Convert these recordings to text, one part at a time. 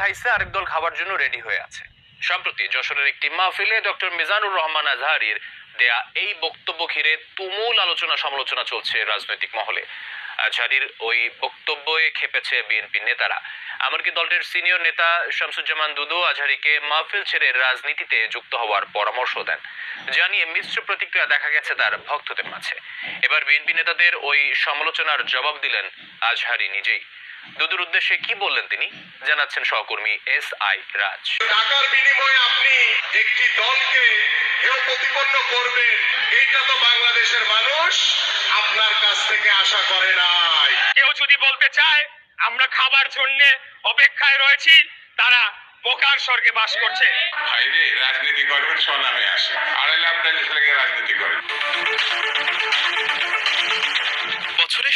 খাইছে, আরেক দল খাবার জন্য রেডি হয়ে আছে। সম্প্রতি যশোরের একটি মাহফিলে ডক্টর মিজানুর রহমান আজহারির দেয়া এই বক্তব্য ঘিরে তুমুল আলোচনা সমালোচনা চলছে রাজনৈতিক মহলে। আজহারির ওই বক্তব্যে খেপেছে বিএনপি নেতারা। এমনকি দলটির সিনিয়র নেতা শামসুজ্জামান দুদু আজহারিকে মাহফিল ছেড়ে রাজনীতিতে যুক্ত হওয়ার পরামর্শ দেন। জানিয়ে মিশ্র প্রতিক্রিয়া দেখা গেছে তার ভক্তদের মাঝে। এবার বিএনপি নেতাদের ওই সমালোচনার জবাব দিলেন আজহারি নিজেই। দুদুর উদ্দেশ্যে কি বললেন তিনি? জানাচ্ছেন সহকর্মী এস আই রাজ। টাকার বিনিময়ে আপনি একটি দলকে হেয় প্রতিপন্ন করবেন এইটা তো বাংলাদেশের মানুষ আপনার কাছ থেকে আশা করে নাই। কেউ যদি বলতে চায় আমরা খাবার জন্য অপেক্ষায় রয়েছি তারা বোকার স্বর্গে বাস করছে। ভাইরে রাজনীতি করবেন স্বনামে আসে। আড়াই লাখ টাকা রাজনীতি করেন।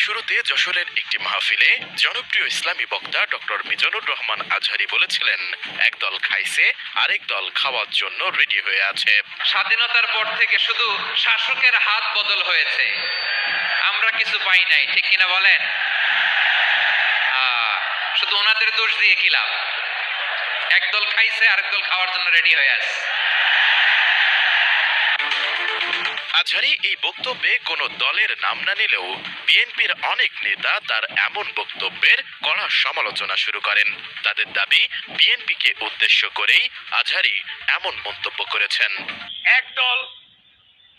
শুরুতে যশোরের একটি মাহফিলে জনপ্রিয় ইসলামী বক্তা ডক্টর মিজানুর রহমান আজহারি বলেছিলেন একদল খাইছে, আরেক দল খাওয়ার জন্য রেডি হয়ে আছে। স্বাধীনতার পর থেকে শুধু শাসকের হাত বদল হয়েছে। আমরা কিছু পাই নাই, ঠিক কিনা বলেন? শুধু ওনাদের দোষ দিয়ে কি লাভ? একদল খাইছে, আরেক দল খাওয়ার জন্য রেডি হয়ে আছে। আজহারি এই বক্তব্যে কোনো দলের নাম না নিলেও বিএনপির অনেক নেতা তার এমন বক্তব্যের কড়া সমালোচনা শুরু করেন। তাদের দাবি, বিএনপিকে উদ্দেশ্য করেই আজহারি এমন মন্তব্য করেছেন। একদল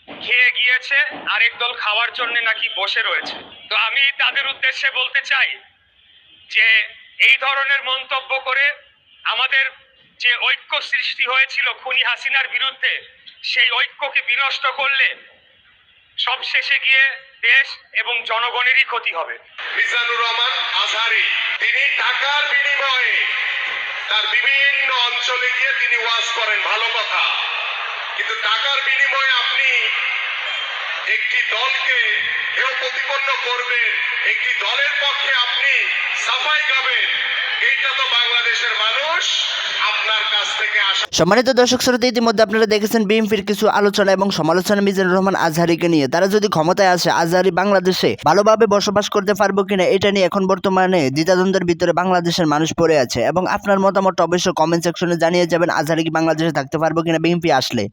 খেয়ে গিয়েছে, আরেক দল খাওয়ার জন্য নাকি বসে রয়েছে। তো আমি তাদের উদ্দেশ্যে বলতে চাই যে এই ধরনের মন্তব্য করে আমাদের যে ঐক্য সৃষ্টি হয়েছিল খুনি হাসিনার বিরুদ্ধে সেই ঐক্যকে বিনষ্ট করলে সব শেষে গিয়ে দেশ এবং জনগণেরই ক্ষতি হবে। মিজানুর রহমান আজহারি, তিনি টাকার বিনিময়ে তার বিভিন্ন অঞ্চলে গিয়ে তিনি ওয়াজ করেন, ভালো কথা। কিন্তু টাকার বিনিময়ে একটি দলকে হেয় প্রতিপন্ন করবেন একটি দলের পক্ষে আপনি সাফাই গাবেন। সম্মানিত দর্শক শ্রোতা, ইতিমধ্যে আপনারা দেখেছেন বিএনপির কিছু আলোচনা এবং সমালোচনা মিজানুর রহমান আজহারিকে নিয়ে। তারা যদি ক্ষমতায় আসে, আজহারি বাংলাদেশে ভালোভাবে বসবাস করতে পারব কিনা, এটা নিয়ে এখন বর্তমানে দ্বিতাদ্বন্দ্বের ভিতরে বাংলাদেশের মানুষ পড়ে আছে। এবং আপনার মতামত অবশ্যই কমেন্ট সেকশনে জানিয়ে যাবেন, আজহারি কি বাংলাদেশে থাকতে পারব কিনা বিএনপি আসলে।